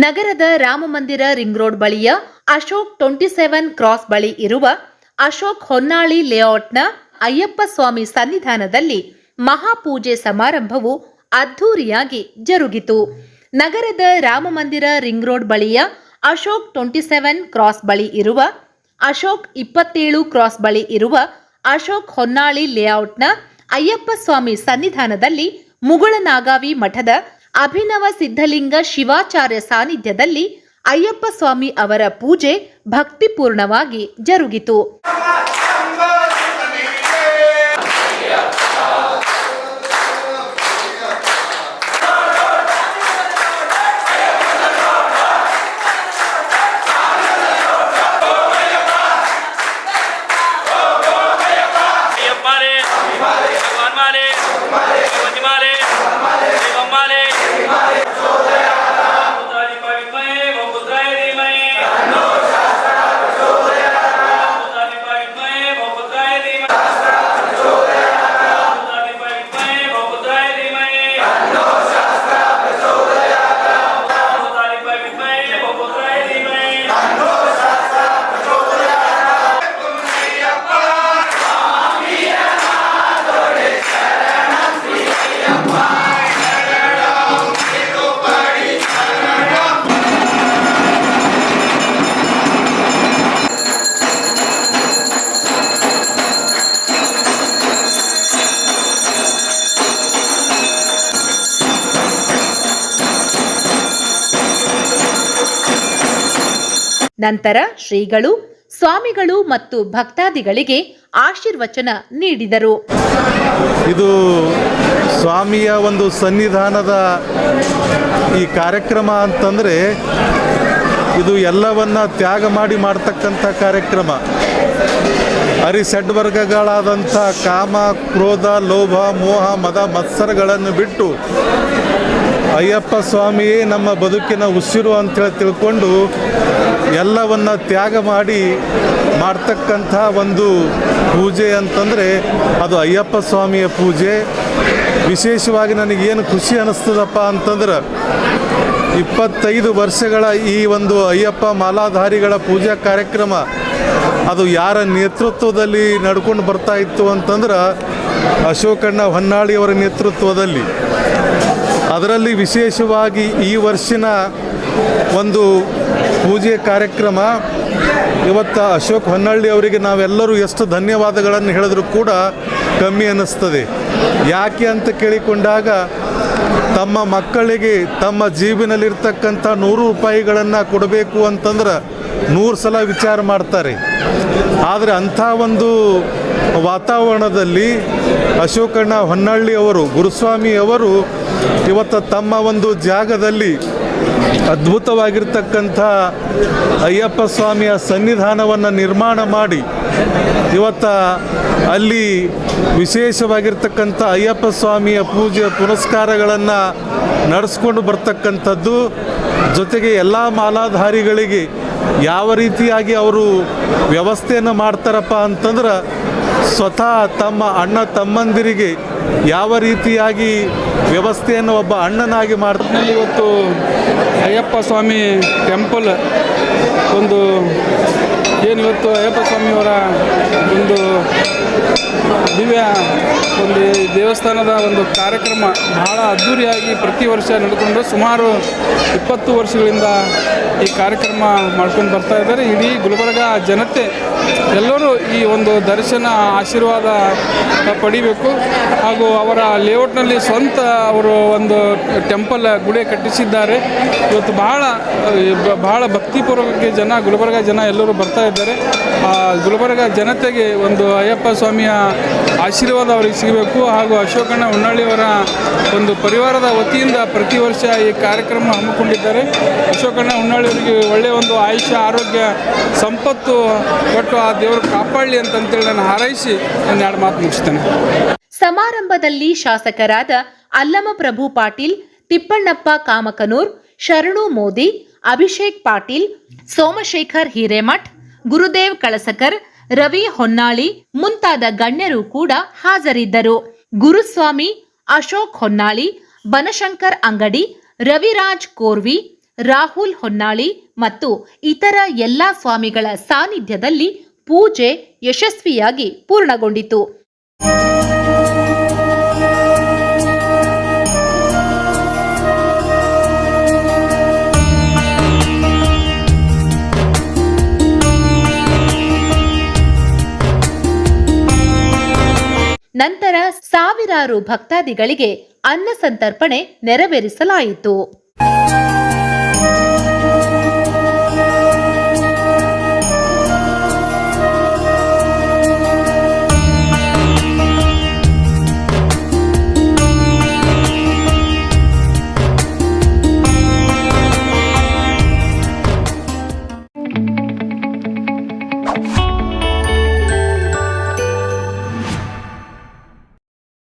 ನಗರದ ರಾಮಮಂದಿರ ring road ಬಳಿಯ Ashok twenty seven cross ಬಳಿ ಇರುವ ಅಶೋಕ್ ಹೊನ್ನಾಳಿ ಲೇಔಟ್ನ ಅಯ್ಯಪ್ಪ ಸ್ವಾಮಿ ಸನ್ನಿಧಾನದಲ್ಲಿ ಮಹಾಪೂಜೆ ಸಮಾರಂಭವು ಅದ್ಧೂರಿಯಾಗಿ ಜರುಗಿತು. ನಗರದ ರಾಮಮಂದಿರ ರಿಂಗ್ ರೋಡ್ ಬಳಿಯ ಅಶೋಕ್ ಟ್ವೆಂಟಿ ಸೆವೆನ್ ಕ್ರಾಸ್ ಬಳಿ ಇರುವ ಅಶೋಕ್ ಇಪ್ಪತ್ತೇಳು ಕ್ರಾಸ್ ಬಳಿ ಇರುವ ಅಶೋಕ್ ಹೊನ್ನಾಳಿ ಲೇಔಟ್ನ ಅಯ್ಯಪ್ಪ ಸ್ವಾಮಿ ಸನ್ನಿಧಾನದಲ್ಲಿ ಮುಗುಳನಾಗಾವಿ ಮಠದ ಅಭಿನವ ಸಿದ್ಧಲಿಂಗ ಶಿವಾಚಾರ್ಯ ಸಾನ್ನಿಧ್ಯದಲ್ಲಿ ಅಯ್ಯಪ್ಪ ಸ್ವಾಮಿ ಅವರ ಪೂಜೆ ಭಕ್ತಿಪೂರ್ಣವಾಗಿ ಜರುಗಿತು. ನಂತರ ಶ್ರೀಗಳು, ಸ್ವಾಮಿಗಳು ಮತ್ತು ಭಕ್ತಾದಿಗಳಿಗೆ ಆಶೀರ್ವಚನ ನೀಡಿದರು. ಇದು ಸ್ವಾಮಿಯ ಒಂದು ಸನ್ನಿಧಾನದ ಈ ಕಾರ್ಯಕ್ರಮ ಅಂತಂದರೆ ಇದು ಎಲ್ಲವನ್ನ ತ್ಯಾಗ ಮಾಡಿ ಮಾಡ್ತಕ್ಕಂಥ ಕಾರ್ಯಕ್ರಮ. ಹರಿಸಡ್ವರ್ಗಗಳಾದಂಥ ಕಾಮ, ಕ್ರೋಧ, ಲೋಭ, ಮೋಹ, ಮದ, ಮತ್ಸರಗಳನ್ನು ಬಿಟ್ಟು ಅಯ್ಯಪ್ಪ ಸ್ವಾಮಿಯೇ ನಮ್ಮ ಬದುಕಿನ ಉಸಿರು ಅಂತೇಳಿ ತಿಳ್ಕೊಂಡು ಎಲ್ಲವನ್ನ ತ್ಯಾಗ ಮಾಡಿ ಮಾಡ್ತಕ್ಕಂಥ ಒಂದು ಪೂಜೆ ಅಂತಂದರೆ ಅದು ಅಯ್ಯಪ್ಪ ಸ್ವಾಮಿಯ ಪೂಜೆ. ವಿಶೇಷವಾಗಿ ನನಗೇನು ಖುಷಿ ಅನ್ನಿಸ್ತದಪ್ಪ ಅಂತಂದ್ರೆ ಇಪ್ಪತ್ತೈದು ವರ್ಷಗಳ ಈ ಒಂದು ಅಯ್ಯಪ್ಪ ಮಾಲಾಧಾರಿಗಳ ಪೂಜಾ ಕಾರ್ಯಕ್ರಮ ಅದು ಯಾರ ನೇತೃತ್ವದಲ್ಲಿ ನಡ್ಕೊಂಡು ಬರ್ತಾ ಇತ್ತು ಅಂತಂದ್ರೆ ಅಶೋಕಣ್ಣ ಹೊನ್ನಾಳಿಯವರ ನೇತೃತ್ವದಲ್ಲಿ. ಅದರಲ್ಲಿ ವಿಶೇಷವಾಗಿ ಈ ವರ್ಷಿನ ಒಂದು ಪೂಜೆ ಕಾರ್ಯಕ್ರಮ ಇವತ್ತು ಅಶೋಕ್ ಹೊನ್ನಳ್ಳಿ ಅವರಿಗೆ ನಾವೆಲ್ಲರೂ ಎಷ್ಟು ಧನ್ಯವಾದಗಳನ್ನು ಹೇಳಿದ್ರು ಕೂಡ ಕಮ್ಮಿ ಅನ್ನಿಸ್ತದೆ. ಯಾಕೆ ಅಂತ ಕೇಳಿಕೊಂಡಾಗ ತಮ್ಮ ಮಕ್ಕಳಿಗೆ ತಮ್ಮ ಜೀವಿನಲ್ಲಿರ್ತಕ್ಕಂಥ ನೂರು ರೂಪಾಯಿಗಳನ್ನು ಕೊಡಬೇಕು ಅಂತಂದ್ರೆ ನೂರು ಸಲ ವಿಚಾರ ಮಾಡ್ತಾರೆ. ಆದರೆ ಅಂಥ ಒಂದು ವಾತಾವರಣದಲ್ಲಿ ಅಶೋಕಣ್ಣ ಹೊನ್ನಳ್ಳಿ ಅವರು, ಗುರುಸ್ವಾಮಿ ಅವರು ಇವತ್ತು ತಮ್ಮ ಒಂದು ಜಾಗದಲ್ಲಿ ಅದ್ಭುತವಾಗಿರ್ತಕ್ಕಂಥ ಅಯ್ಯಪ್ಪ ಸ್ವಾಮಿಯ ಸನ್ನಿಧಾನವನ್ನು ನಿರ್ಮಾಣ ಮಾಡಿ ಇವತ್ತ ಅಲ್ಲಿ ವಿಶೇಷವಾಗಿರ್ತಕ್ಕಂಥ ಅಯ್ಯಪ್ಪ ಸ್ವಾಮಿಯ ಪೂಜೆ ಪುನಸ್ಕಾರಗಳನ್ನು ನಡೆಸ್ಕೊಂಡು ಬರ್ತಕ್ಕಂಥದ್ದು ಜೊತೆಗೆ ಎಲ್ಲ ಮಾಲಾಧಾರಿಗಳಿಗೆ ಯಾವ ರೀತಿಯಾಗಿ ಅವರು ವ್ಯವಸ್ಥೆಯನ್ನು ಮಾಡ್ತಾರಪ್ಪ ಅಂತಂದ್ರೆ ಸ್ವತಃ ತಮ್ಮ ಅಣ್ಣ ತಮ್ಮಂದಿರಿಗೆ ಯಾವ ರೀತಿಯಾಗಿ ವ್ಯವಸ್ಥೆಯನ್ನು ಒಬ್ಬ ಅಣ್ಣನಾಗಿ ಮಾಡ್ತಾನೆ ಇವತ್ತು ಅಯ್ಯಪ್ಪ ಸ್ವಾಮಿ ಟೆಂಪಲ್ ಒಂದು ಏನು ಇವತ್ತು ಅಯ್ಯಪ್ಪ ಸ್ವಾಮಿಯವರ ಒಂದು ದಿವ್ಯ, ಒಂದು ದೇವಸ್ಥಾನದ ಒಂದು ಕಾರ್ಯಕ್ರಮ ಬಹಳ ಅದ್ಧೂರಿಯಾಗಿ ಪ್ರತಿ ವರ್ಷ ನಡೆದುಕೊಂಡು ಸುಮಾರು ಇಪ್ಪತ್ತು ವರ್ಷಗಳಿಂದ ಈ ಕಾರ್ಯಕ್ರಮ ಮಾಡ್ಕೊಂಡು ಬರ್ತಾ ಇದ್ದಾರೆ. ಇಡೀ ಗುಲ್ಬರ್ಗ ಜನತೆ ಎಲ್ಲರೂ ಈ ಒಂದು ದರ್ಶನ ಆಶೀರ್ವಾದ ಪಡಿಬೇಕು. ಹಾಗೂ ಅವರ ಲೇಔಟ್ನಲ್ಲಿ ಸ್ವಂತ ಅವರು ಒಂದು ಟೆಂಪಲ್ ಗುಡಿ ಕಟ್ಟಿಸಿದ್ದಾರೆ. ಇವತ್ತು ಬಹಳ ಬಹಳ ಭಕ್ತಿಪೂರ್ವಕ್ಕೆ ಜನ, ಗುಲ್ಬರ್ಗ ಜನ ಎಲ್ಲರೂ ಬರ್ತಾ ಇದ್ದಾರೆ. ಆ, ಗುಲ್ಬರ್ಗ ಜನತೆಗೆ ಒಂದು ಅಯ್ಯಪ್ಪ ಸ್ವಾಮಿಯ ಆಶೀರ್ವಾದ ಅವರಿಗೆ ಸಿಗಬೇಕು ಹಾಗೂ ಅಶೋಕಣ್ಣ ಹೊನ್ನಾಳಿಯವರ ಒಂದು ಪರಿವಾರದ ವತಿಯಿಂದ ಪ್ರತಿ ವರ್ಷ ಈ ಕಾರ್ಯಕ್ರಮ ಹಮ್ಮಿಕೊಂಡಿದ್ದಾರೆ. ಅಶೋಕಣ್ಣ ಹೊನ್ನಾಳಿಯವರಿಗೆ ಒಳ್ಳೆಯ ಒಂದು ಆಯುಷ್ಯ, ಆರೋಗ್ಯ, ಸಂಪತ್ತು ಕೊಟ್ಟು ಆ ದೇವರು ಕಾಪಾಡಲಿ ಅಂತಂತೇಳಿ ನಾನು ಹಾರೈಸಿ ನನ್ನ ಎರಡು ಮಾತು ಮುಗಿಸ್ತೇನೆ. ಸಮಾರಂಭದಲ್ಲಿ ಶಾಸಕರಾದ ಅಲ್ಲಮಪ್ರಭು ಪಾಟೀಲ್, ತಿಪ್ಪಣ್ಣಪ್ಪ ಕಾಮಕನೂರ್, ಶರಣು ಮೋದಿ, ಅಭಿಷೇಕ್ ಪಾಟೀಲ್, ಸೋಮಶೇಖರ್ ಹಿರೇಮಠ್ ಗುರುದೇವ್ ಕಳಸಕರ್, ರವಿ ಹೊನ್ನಾಳಿ ಮುಂತಾದ ಗಣ್ಯರು ಕೂಡ ಹಾಜರಿದ್ದರು. ಗುರುಸ್ವಾಮಿ, ಅಶೋಕ್ ಹೊನ್ನಾಳಿ, ಬನಶಂಕರ್ ಅಂಗಡಿ, ರವಿರಾಜ್ ಕೋರ್ವಿ, ರಾಹುಲ್ ಹೊನ್ನಾಳಿ ಮತ್ತು ಇತರ ಎಲ್ಲ ಸ್ವಾಮಿಗಳ ಸಾನ್ನಿಧ್ಯದಲ್ಲಿ ಪೂಜೆ ಯಶಸ್ವಿಯಾಗಿ ಪೂರ್ಣಗೊಂಡಿತು. ನಂತರ ಸಾವಿರಾರು ಭಕ್ತಾದಿಗಳಿಗೆ ಅನ್ನ ಸಂತರ್ಪಣೆ ನೆರವೇರಿಸಲಾಯಿತು.